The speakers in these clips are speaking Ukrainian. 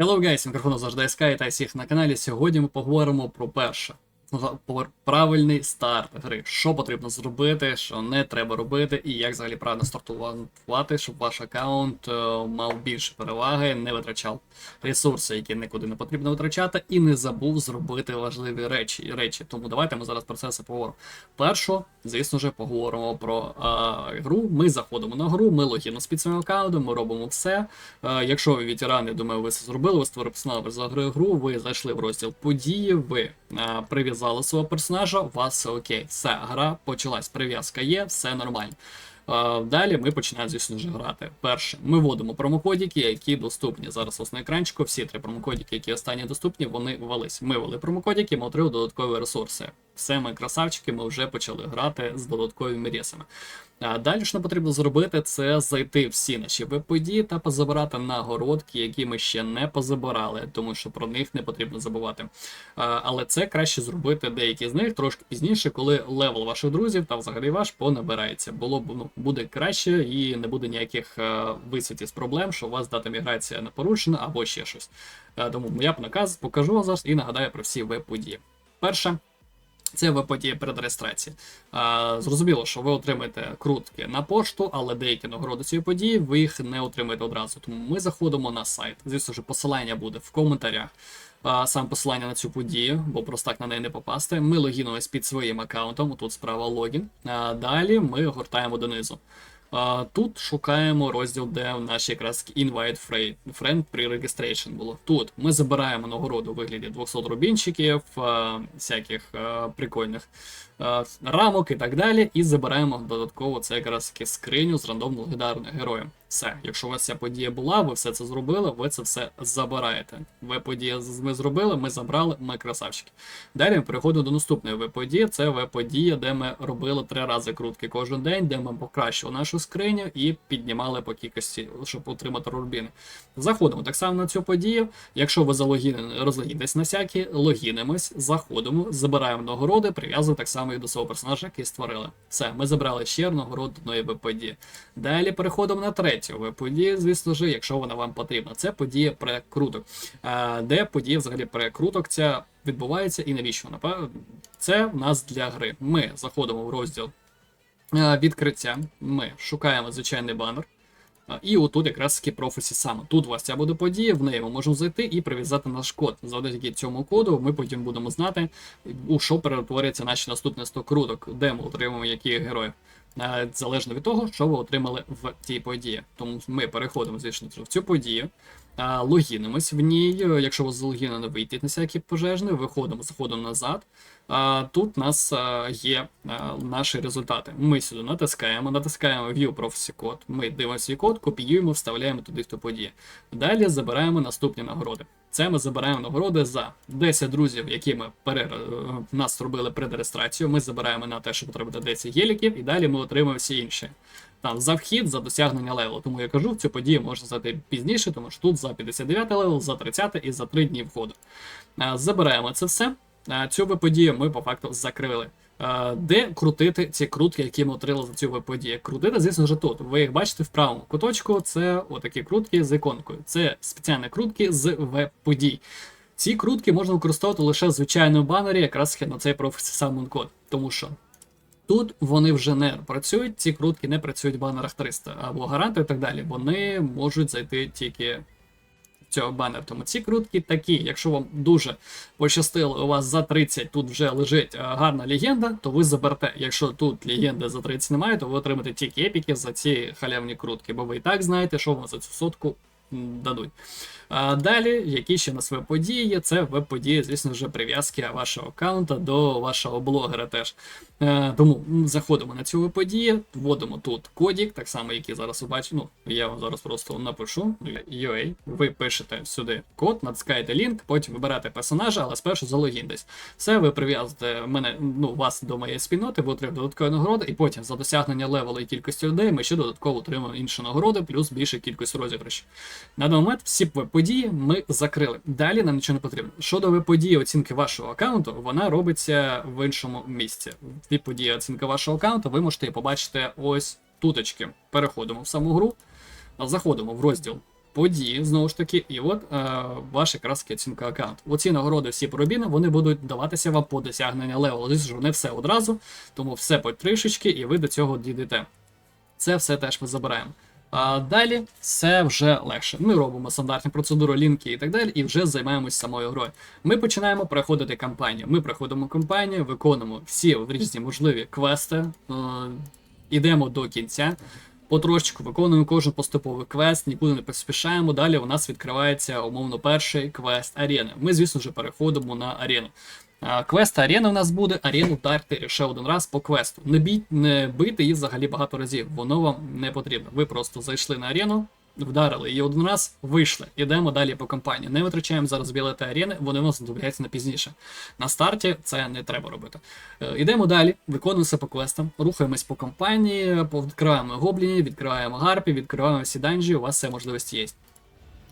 Hello guys, мікрофон завжди Sky та всіх на каналі. Сьогодні ми поговоримо про перше. Ну, Правильний старт гри. Що потрібно зробити, що не треба робити, і як взагалі правильно стартувати, щоб ваш аккаунт е, мав більше переваги, не витрачав ресурси, які нікуди не потрібно витрачати, і не забув зробити важливі речі. речі. Тому давайте ми зараз про це все поговоримо. Першу, звісно ж, поговоримо про а, гру. Ми заходимо на гру, ми логіно з під своїм аккаунтом, ми робимо все. А, якщо ви ветерани, думаю, ви це зробили, ви створили персонаж за гру, ви зайшли в розділ події, ви прив'язали свого персонажа, у вас все окей. Все, гра почалась, прив'язка є, все нормально. Далі ми починаємо, звісно ж, грати. Перше, ми вводимо промокодики, які доступні. Зараз ось на екранчику. Всі три промокодики, які останні доступні, вони ввелись. Ми ввели промокодики, ми отримали додаткові ресурси. Все, ми красавчики, ми вже почали грати з додатковими ресами. А далі, що нам потрібно зробити, це зайти всі наші веб-події та позабирати нагородки, які ми ще не позабирали, тому що про них не потрібно забувати. А, але це краще зробити деякі з них трошки пізніше, коли левел ваших друзів та взагалі ваш понабирається. Було ну, буде краще і не буде ніяких е, висвітів з проблем, що у вас дата міграція не порушена або ще щось. Е, тому я б наказ покажу вам зараз і нагадаю про всі веб-події. Перше. Це ви подія перед реєстрацією. А, Зрозуміло, що ви отримаєте крутки на пошту, але деякі нагороди цієї події ви їх не отримаєте одразу. Тому ми заходимо на сайт. Звісно ж, посилання буде в коментарях. А, Сам посилання на цю подію, бо просто так на неї не попасти. Ми логінулись під своїм аккаунтом. Тут справа логін. А далі ми гортаємо донизу. Тут шукаємо розділ, де в нашій якраз Invite Friend- при registration було. Тут ми забираємо нагороду у вигляді 200 рубінчиків, всяких прикольних рамок і так далі. І забираємо додатково це якраз скриню з рандомно легендарним героєм. Все, якщо у вас ця подія була, ви все це зробили, ви це все забираєте. Ви подія ми зробили, ми забрали, ми красавчики. Далі ми переходимо до наступної веб-події. Це веб-подія, де ми робили три рази крутки кожен день, де ми покращили нашу скриню і піднімали по кількості, щоб отримати рубіни. Заходимо так само на цю подію. Якщо ви залогінені, розлогінитесь на всякі, логінимось, заходимо, забираємо нагороди, прив'язуємо так само і до свого персонажа, який створили. Все, ми забрали ще одну нагороду одної веб-події. Далі переходимо на третю веб-подію, звісно ж, якщо вона вам потрібна. Це подія прекруток. А, Де подія взагалі прекруток ця відбувається і навіщо вона? Це в нас для гри. Ми заходимо в розділ е, відкриття, ми шукаємо звичайний банер. І отут якраз таки професі саме. Тут у вас ця буде подія, в неї ми можемо зайти і прив'язати наш код. Завдяки цьому коду ми потім будемо знати, у що перетворюється наші наступні 100 круток, де ми отримаємо яких героїв. Е, Залежно від того, що ви отримали в цій події. Тому ми переходимо звісно в цю подію, е, логінимось в ній. Е, Якщо ви залогінені, вийти на всякий пожежний, виходимо, заходимо назад. Тут у нас є наші результати. Ми сюди натискаємо, натискаємо View Prophecy код. Ми дивимося код, копіюємо, вставляємо туди в ту подію. Далі забираємо наступні нагороди. Це ми забираємо нагороди за 10 друзів, які ми пере... е, нас робили предреєстрацію. Ми забираємо на те, щоб отримати 10 геліків, і далі ми отримуємо всі інші. Там за вхід, за досягнення левелу. Тому я кажу, в цю подію можна зайти пізніше, тому що тут за 59 левел, за 30 і за 3 дні входу. Забираємо це все. А, Цю подію ми по факту закрили. Де крутити ці крутки, які ми отримали за цю подію? Крутити, звісно ж, тут. Ви їх бачите в правому куточку. Це отакі крутки з іконкою. Це спеціальні крутки з веб-подій. Ці крутки можна використовувати лише в звичайному банері, якраз на цей професіональний код. Тому що Тут вони вже не працюють, ці крутки не працюють в банерах 300 або гаранту і так далі. Вони можуть зайти тільки цього банер. Тому ці крутки такі. Якщо вам дуже пощастило, у вас за 30 тут вже лежить гарна легенда, то ви заберете. Якщо тут легенди за 30 немає, то ви отримаєте тільки епіки за ці халявні крутки, бо ви і так знаєте, що вам за цю сотку дадуть. А далі, які ще на свої події, є, це веб-події, звісно ж, прив'язки вашого аккаунта до вашого блогера теж. Е, тому заходимо на цю веб-подію, вводимо тут кодік, так само, який зараз ви. Ну, я вам зараз просто напишу. UA. Ви пишете сюди код, натискаєте лінк, потім вибираєте персонажа, але спершу залогіньтесь. Все, ви прив'язуєте мене, ну, вас до моєї спільноти, ви отримаєте додаткові нагороди, і потім за досягнення левелу і кількості людей ми ще додатково отримуємо інші нагороди, плюс більша кількість розіграшів. На даний момент всі події ми закрили. Далі нам нічого не потрібно. Щодо веб-події оцінки вашого аккаунту, вона робиться в іншому місці. Від події оцінки вашого аккаунту ви можете побачити ось туточки. Переходимо в саму гру, заходимо в розділ події, знову ж таки, і от е, ваш якраз оцінка аккаунту. Оці нагороди, всі пробіни, вони будуть даватися вам по досягнення левелу. Звісно не все одразу, тому все по трішечки, і ви до цього дійдете. Це все теж ми забираємо. А далі все вже легше. Ми робимо стандартні процедури, лінки і так далі, і вже займаємось самою грою. Ми починаємо проходити кампанію. Ми проходимо кампанію, виконуємо всі різні можливі квести, е, ідемо до кінця. Потрошечку виконуємо кожен поступовий квест, нікуди не поспішаємо. Далі у нас відкривається умовно перший квест арени. Ми, звісно вже переходимо на арену. Квест арена у нас буде арену вдарити ще один раз по квесту. Не бій, не бити її взагалі багато разів, воно вам не потрібно. Ви просто зайшли на арену, вдарили її один раз, вийшли. Ідемо далі по компанії. Не витрачаємо зараз білети арени, вони у нас знадобляться на пізніше. На старті це не треба робити. Е, Ідемо далі, виконуємо все по квестам, рухаємось по компанії, відкриваємо гоблінів, відкриваємо гарпі, відкриваємо всі данжі, у вас все можливості є.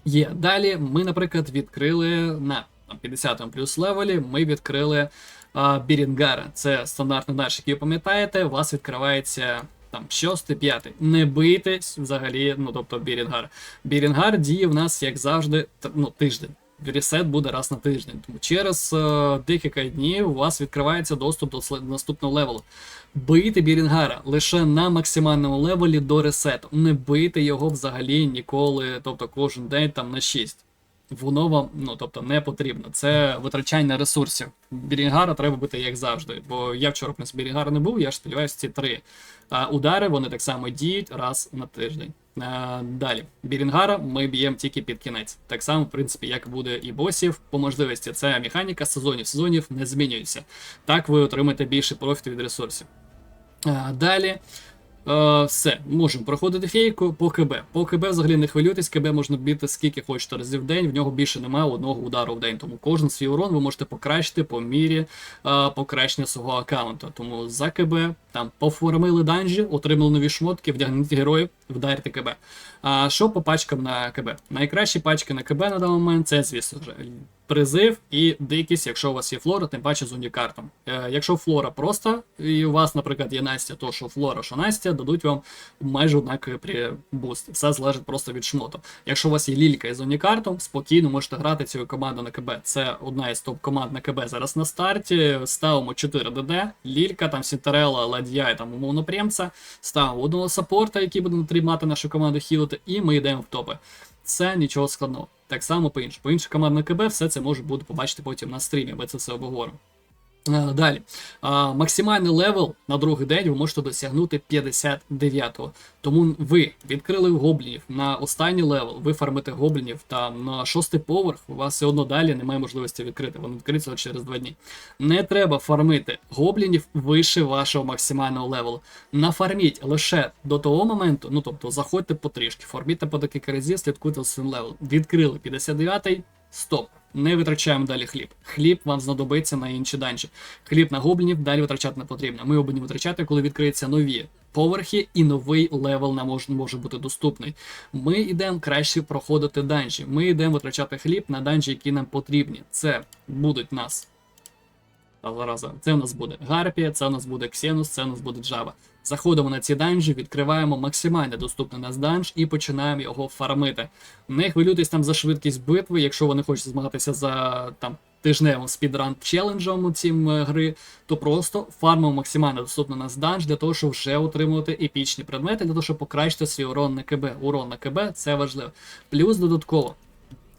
Є. Далі ми, наприклад, відкрили на там, 50 плюс левелі, ми відкрили а, Бірінгара. Це стандартний данж, який пам'ятаєте, у вас відкривається. Там шостий, п'ятий. Не бийтесь взагалі, ну тобто Бірінгар. Бірінгар діє в нас, як завжди, ну, тиждень. Ресет буде раз на тиждень. Тому через е, декілька днів у вас відкривається доступ до наступного левелу. Бийте Бірінгара лише на максимальному левелі до ресету. Не бийте його взагалі ніколи, тобто кожен день там на 6. Воно вам ну тобто не потрібно. Це витрачання ресурсів. Бірінгара треба бити як завжди. Бо я вчора принципі, Бірінгара не був, я ж сподіваюся, ці три а, удари вони так само діють раз на тиждень. А, далі. Бірінгара ми б'ємо тільки під кінець. Так само, в принципі, як буде і босів. По можливості це механіка сезонів. Сезонів не змінюється. Так ви отримаєте більше профіту від ресурсів. А, далі. Е, все, можемо проходити фейку по КБ. По КБ взагалі не хвилюйтесь, КБ можна бити скільки хочете разів в день, в нього більше немає одного удару в день. Тому кожен свій урон ви можете покращити по мірі е, покращення свого аккаунту. Тому за КБ там поформили данжі, отримали нові шмотки, вдягніть героїв, вдарте КБ. А що по пачкам на КБ? Найкращі пачки на КБ на даний момент це, звісно ж, призив і дикість, якщо у вас є флора, тим паче з унікартом. Е, якщо флора просто, і у вас, наприклад, є Настя, то що флора, що Настя, дадуть вам майже однакові при бусти. Все залежить просто від шмоту. Якщо у вас є лілька із унікартом, спокійно можете грати цю команду на КБ. Це одна із топ-команд на КБ зараз на старті. Ставимо 4 ДД, лілька, там Сінтерела, Ладья і там умовно Премца. Ставимо одного саппорта, який буде тримати нашу команду хілити, і ми йдемо в топи. Це нічого складного. Так само по іншому. По інших команд на КБ все це може бути побачити потім на стрімі, ми це все обговоримо. Е, Далі. Максимальний левел на другий день ви можете досягнути 59-го. Тому ви відкрили гоблінів на останній левел, ви фармите гоблінів там на шостий поверх, у вас все одно далі немає можливості відкрити. Вони відкриються через два дні. Не треба фармити гоблінів вище вашого максимального левелу. Нафарміть лише до того моменту, ну тобто заходьте потрішки, фарміте по декілька разів, слідкуйте за своїм левелом. Відкрили 59-й, стоп. Не витрачаємо далі хліб. Хліб вам знадобиться на інші данжі. Хліб на гоблінів далі витрачати не потрібно. Ми його будемо витрачати, коли відкриються нові поверхи і новий левел нам може, може бути доступний. Ми йдемо краще проходити данжі. Ми йдемо витрачати хліб на данжі, які нам потрібні. Це будуть нас. Та зараза, це у нас буде Гарпія, це у нас буде Ксенус, це у нас буде Java. Заходимо на ці данжі, відкриваємо максимально доступний нас данж і починаємо його фармити. Не хвилюйтесь там за швидкість битви, якщо ви не хочете змагатися за там тижневим спідран челенджем цим е, гри, то просто фармимо максимально доступний нас данж для того, щоб вже отримувати епічні предмети, для того, щоб покращити свій урон на КБ. Урон на КБ це важливо. Плюс додатково.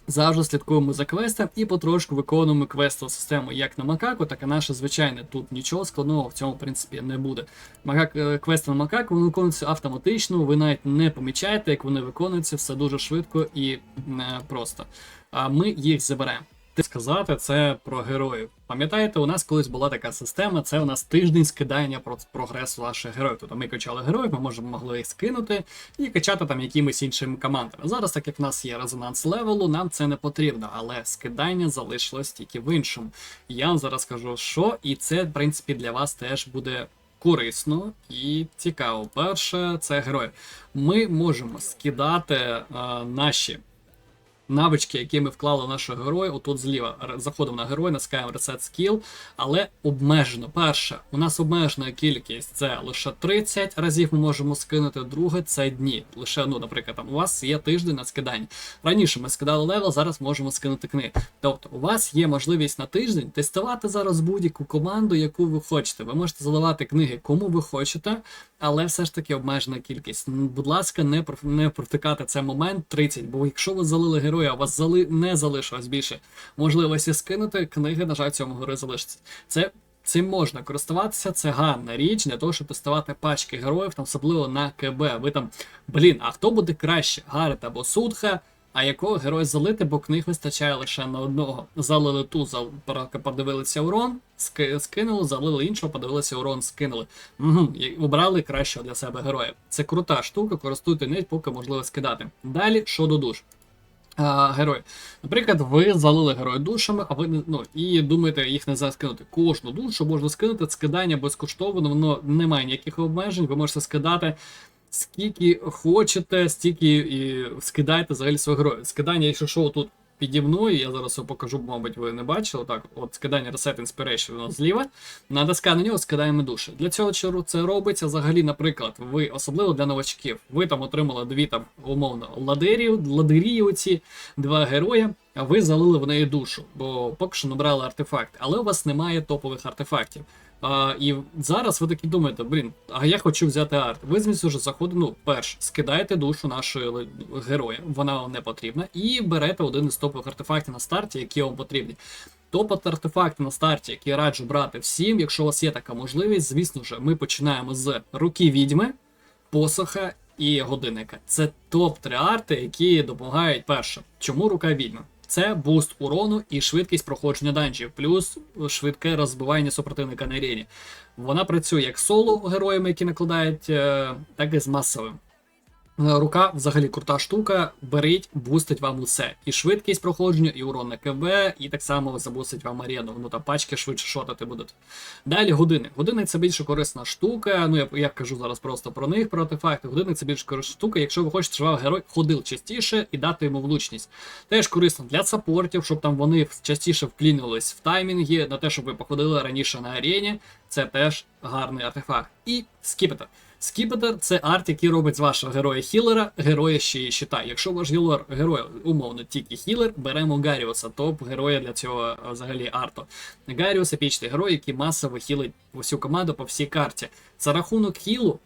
Завжди слідкуємо за квестом і потрошку виконуємо квестову систему як на Макаку, так і наше звичайне. Тут нічого складного в цьому, принципі, не буде. Макак, е, квести на Макаку вони виконуються автоматично, ви навіть не помічаєте, як вони виконуються, все дуже швидко і е, просто. А ми їх заберемо. Ти сказати це про героїв. Пам'ятаєте, у нас колись була така система, це у нас тиждень скидання про прогресу ваших героїв. Тобто ми качали героїв, ми можемо могли їх скинути і качати там якимись іншими командами. Зараз, так як в нас є резонанс левелу, нам це не потрібно, але скидання залишилось тільки в іншому. Я вам зараз скажу, що, і це, в принципі, для вас теж буде. Корисно і цікаво. Перше, це герої. Ми можемо скидати е, наші навички, які ми вклали в нашого героя, отут зліва заходимо на героя, наскаємо Reset Skill, але обмежено. Перше, у нас обмежена кількість це лише 30 разів ми можемо скинути. Друге, це дні. Лише, ну, наприклад, там у вас є тиждень на скидання. Раніше ми скидали левел, зараз можемо скинути книги. Тобто, у вас є можливість на тиждень тестувати зараз будь-яку команду, яку ви хочете. Ви можете заливати книги, кому ви хочете, але все ж таки обмежена кількість. Будь ласка, не не протикати цей момент 30, бо якщо ви залили героя, а у вас зали... не залишилось більше можливості скинути, книги, на жаль, цьому герою залишиться. Це Цим можна користуватися, це гарна річ для того, щоб тестувати пачки героїв, там особливо на КБ. Ви там, блін, а хто буде краще? Гарет або Судха? А якого героя залити, бо книг вистачає лише на одного. Залили ту, зал... подивилися урон, ски... скинули, залили іншого, подивилися урон, скинули. Угу. І обрали кращого для себе героя. Це крута штука, користуйте нею, поки можливо скидати. Далі щодо душ. Герої. Наприклад, ви залили героя душами, а ви не ну і думаєте їх не скинути. Кожну душу можна скинути, скидання безкоштовно, воно не має ніяких обмежень. Ви можете скидати скільки хочете, стільки і скидайте взагалі свого героя. Скидання, якщо що, тут піді мною, я зараз його покажу, мабуть, ви не бачили. Так, от скидання Reset Inspiration воно зліва. Натискає на нього, скидаємо душі. Для цього чого це робиться взагалі, наприклад, ви особливо для новачків. Ви там отримали дві там умовно ладерів, ладерії оці, два героя. А ви залили в неї душу, бо поки що набрали артефакт, але у вас немає топових артефактів. А, і зараз ви такі думаєте, блін, а я хочу взяти арт. Ви звідси вже заходите, ну, перш, скидаєте душу нашої героя, вона вам не потрібна, і берете один із топових артефактів на старті, які вам потрібні. Топ артефакти на старті, які раджу брати всім, якщо у вас є така можливість, звісно ж, ми починаємо з руки відьми, посоха і годинника. Це топ-3 арти, які допомагають перше. Чому рука відьми? Це буст урону і швидкість проходження данжів, плюс швидке розбивання супротивника на арені. Вона працює як соло героями, які накладають, е, так і з масовим. Е, Рука взагалі крута штука, беріть, бустить вам усе. І швидкість проходження, і урон на КВ, і так само забустить вам арену. Ну та пачки швидше шотати будуть. Далі години. Години це більш корисна штука. Ну я, я кажу зараз просто про них, про артефакти. Години це більш корисна штука, якщо ви хочете, щоб герой ходив частіше і дати йому влучність. Теж корисно для саппортів, щоб там вони частіше вклінились в таймінги, на те, щоб ви походили раніше на арені. Це теж гарний артефакт. І скіпетр. Скіпетр це арт, який робить з вашого героя хілера, героя ще щита. Якщо ваш гілер, герой, умовно, тільки хілер, беремо Гаріуса, топ героя для цього е, взагалі арту. Гаріус епічний герой, який масово хілить всю команду по всій карті. За рахунок хілу,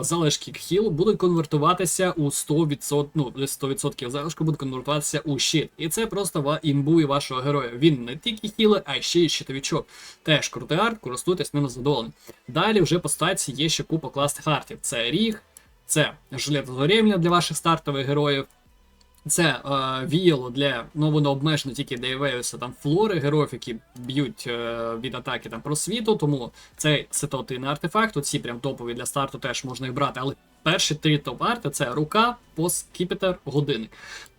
залишки хілу будуть конвертуватися у 100%, ну, 100% залишку будуть конвертуватися у щит. І це просто імбує вашого героя. Він не тільки хілер, а ще й щитовичок. Теж крутий арт, користуйтесь ним задоволені. Далі вже по стаці є ще купа класних артів. Це ріг, це жилет згорємля для ваших стартових героїв. Це е, віяло для ну воно обмежено тільки Дейвеюса там флори героїв, які б'ють е, від атаки там просвіту, тому цей ситуативний артефакт, оці прям топові для старту теж можна їх брати. Але перші три топ-арти це рука, пос, кіпетер, годинник.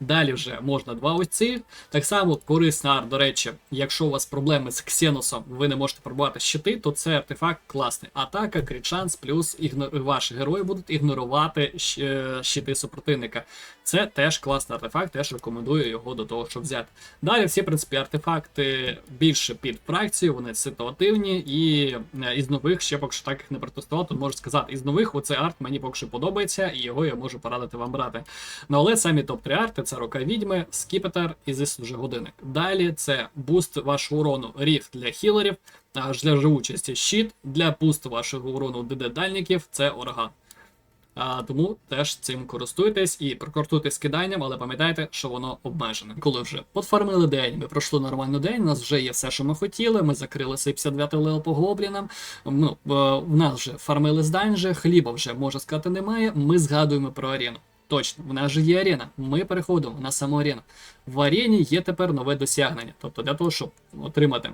Далі вже можна два ось цих. Так само корисний арт, до речі, якщо у вас проблеми з Ксеносом, ви не можете пробувати щити, то це артефакт класний. Атака, кричанс, плюс ігно... ваші герої будуть ігнорувати е, щити супротивника. Це теж класний артефакт, теж рекомендую його до того, щоб взяти. Далі всі, в принципі, артефакти більше під фракцію, вони ситуативні, і е, із нових ще поки що так їх не протестував, то можу сказати, із нових оцей арт мені поки що подобається, і його я можу порадити вам брати. Ну але самі топ-3 арти це рука відьми, скіпетр і зис вже годинник. Далі це буст вашого урону ріг для хілерів, аж для живучості щит, для бусту вашого урону ДД дальників це орган. А, тому теж цим користуйтесь і прокортуйте скиданням, але пам'ятайте, що воно обмежене. Коли вже подфармили день, ми пройшли нормально день, у нас вже є все, що ми хотіли. Ми закрили цей 59 левел по гоблінам. Ну, е, в нас вже фармили з данжі, хліба вже можна сказати немає. Ми згадуємо про арену. Точно, в нас же є арена. Ми переходимо на саму арену. В арені є тепер нове досягнення. Тобто для того, щоб отримати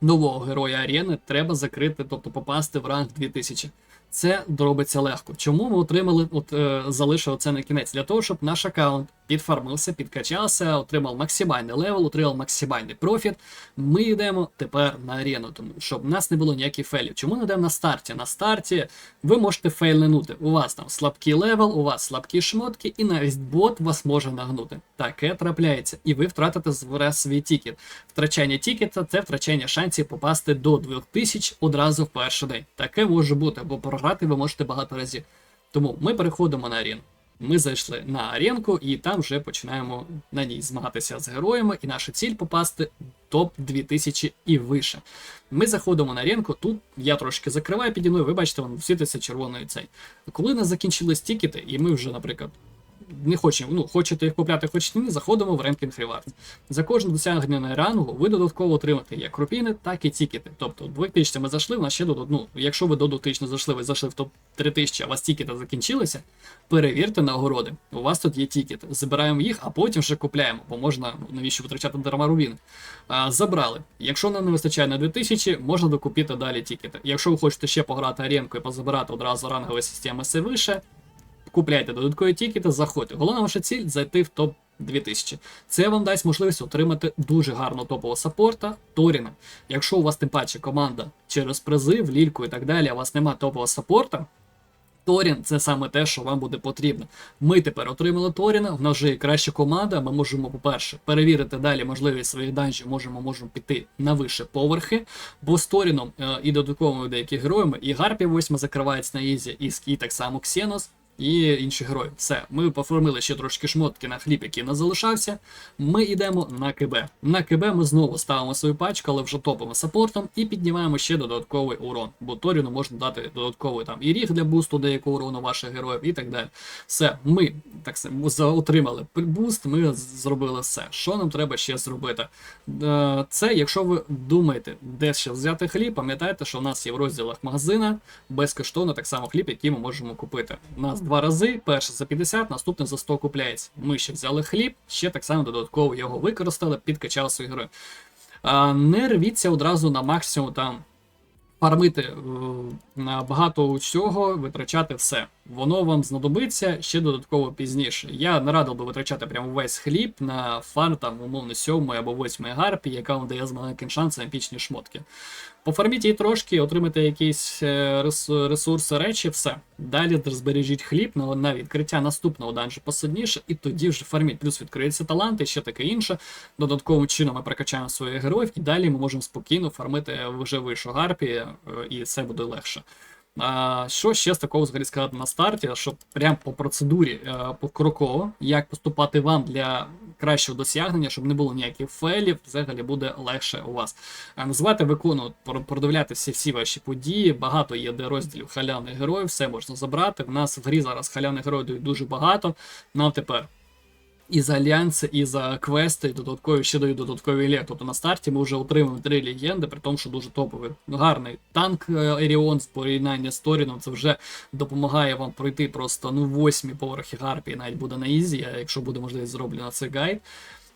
нового героя арени, треба закрити, тобто попасти в ранг 2000. Це робиться легко. Чому ми отримали, от е, залишили це на кінець? Для того, щоб наш аккаунт підфармився, підкачався, отримав максимальний левел, отримав максимальний профіт. Ми йдемо тепер на арену, тому щоб в нас не було ніяких фейлів. Чому не йдемо на старті? На старті ви можете фейлнути. У вас там слабкий левел, у вас слабкі шмотки, і навіть бот вас може нагнути. Таке трапляється, і ви втратите зараз свій тікет. Втрачання тікета це втрачання шансів попасти до 2000 одразу в перший день. Таке може бути, бо програти ви можете багато разів. Тому ми переходимо на арену. Ми зайшли на аренку і там вже починаємо на ній змагатися з героями, і наша ціль попасти топ 2000 і вище. Ми заходимо на аренку, тут я трошки закриваю піді мною, ви бачите, вам світиться червоною цей. Коли нас закінчились тікети, і ми вже, наприклад, не хочемо, ну, хочете їх купляти, хочете ні, заходимо в ренкінг Rewards. За кожне досягнення на рангу ви додатково отримаєте як рупіни, так і тікети. Тобто, 2000 ми зайшли, у нас ще додат, ну, якщо ви до 2000 зайшли, ви зайшли в топ 3000, а у вас тікети закінчилися, перевірте нагороди. У вас тут є тікети. Забираємо їх, а потім вже купляємо, бо можна, ну, навіщо витрачати дарма рубіни. А, забрали. Якщо нам не вистачає на 2000, можна докупити далі тікети. Якщо ви хочете ще пограти аренку і позабирати одразу рангові системи все вище, купляйте додаткові тікети, заходьте. Головна ваша ціль зайти в топ 2000. Це вам дасть можливість отримати дуже гарного топового саппорта Торіна. Якщо у вас тим паче команда через призив, лільку і так далі, а у вас немає топового саппорта. Торін це саме те, що вам буде потрібно. Ми тепер отримали Торіна, в нас вже є краща команда. Ми можемо, по-перше, перевірити далі можливість своїх данжів, можемо, можемо піти на вище поверхи. Бо з Торіном е, і додатковими деякими героями, і Гарпі 8 закривається на Ізі, і Скі так само Ксенос. І інші герої. Все, ми поформили ще трошки шмотки на хліб, який нас залишався. Ми йдемо на КБ. На КБ ми знову ставимо свою пачку, але вже топовим саппортом, і піднімаємо ще додатковий урон. Бо Торіну можна дати додатковий там і ріг для бусту деякого урону ваших героїв і так далі. Все, ми так отримали буст, ми зробили все. Що нам треба ще зробити? Е, Це, якщо ви думаєте, де ще взяти хліб, пам'ятайте, що в нас є в розділах магазина безкоштовно так само хліб, який ми можемо купити. У нас два рази, перший за 50, наступний за 100 купляється. Ми ще взяли хліб, ще так само додатково його використали, підкачали свої герої. Не рвіться одразу на максимум там. Фармити е, багато чого, витрачати все. Воно вам знадобиться ще додатково пізніше. Я не радив би витрачати прямо весь хліб на фарм там, умовно, сьомої або восьмої гарпі, яка вам дає з маленьким шансом епічні шмотки. Пофарміть її трошки, отримайте якісь е, ресурси, речі, все. Далі збережіть хліб на, відкриття наступного данжу посадніше, і тоді вже фарміть. Плюс відкриються таланти, ще таке інше. Додатковим чином ми прокачаємо своїх героїв, і далі ми можемо спокійно фармити вже вишу гарпі, е, і це буде легше. А, що ще з такого взагалі сказати на старті, щоб прям по процедурі е, покроково, як поступати вам для кращого досягнення, щоб не було ніяких фейлів, взагалі буде легше у вас. А Називати виконувати, про- продивлятися всі ваші події. Багато є де розділів халявних героїв, все можна забрати. В нас в грі зараз халявних героїв дуже багато. Нам тепер і за альянси, і за квести, і додаткові ще дають додаткові лє. Тобто на старті ми вже отримуємо три легенди, при тому, що дуже топовий гарний танк Еріон з порівняння з Торіном. Це вже допомагає вам пройти просто ну восьмі поверхи гарпії, навіть буде на ізі, а якщо буде можливість зроблена цей гайд.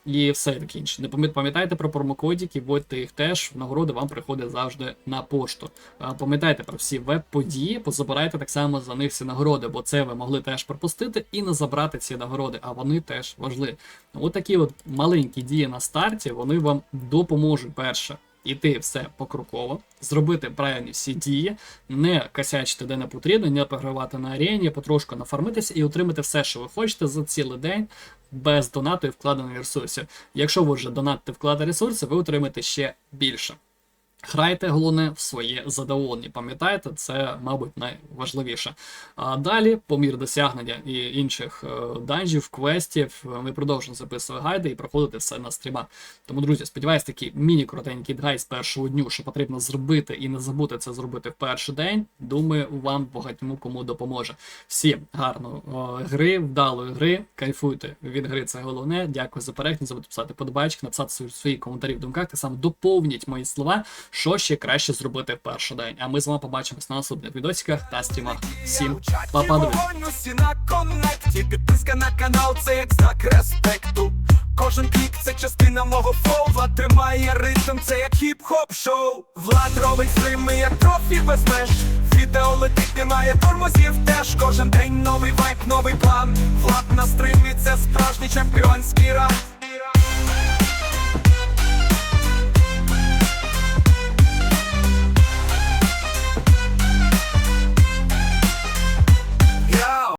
І все таке інше. Не пам'ят- пам'ятайте про промокодики, вводьте їх теж. Нагороди вам приходять завжди на пошту. Пам'ятайте про всі веб-події, позабирайте так само за них всі нагороди, бо це ви могли теж пропустити і не забрати ці нагороди, а вони теж важливі. От от маленькі дії на старті, вони вам допоможуть перше. Іти все покроково, зробити правильні всі дії, не косячити де не потрібно, не програвати на арені, потрошку нафармитися і отримати все, що ви хочете за цілий день без донату і вкладених ресурсів. Якщо ви вже донатите вклади ресурси, ви отримаєте ще більше. Грайте головне в своє задоволення. Пам'ятайте, це, мабуть, найважливіше. А далі, по мір досягнення і інших е, данжів, квестів, ми продовжуємо записувати гайди і проходити все на стрімах. Тому, друзі, сподіваюсь, такий міні-коротенький гайд з першого дню, що потрібно зробити і не забути це зробити в перший день. Думаю, вам багатьому кому допоможе. Всім гарної е, гри, вдалої гри, кайфуйте від гри, це головне. Дякую за перегляд. Не забудьте писати подобайки, написати свої коментарі в думках, так само доповніть мої слова, що ще краще зробити в перший день. А ми з вами побачимось на наступних відосиках та стрімах. Всім па-па, друзі! Підписка на канал, це як знак респекту. Кожен клік це частина мого фолва, тримає ритм, це як хіп-хоп шоу Влад робить стрими, як трофі без меж Відео летить, немає тормозів теж Кожен день новий вайп, новий план Влад на стримі, це справжній чемпіонський раунд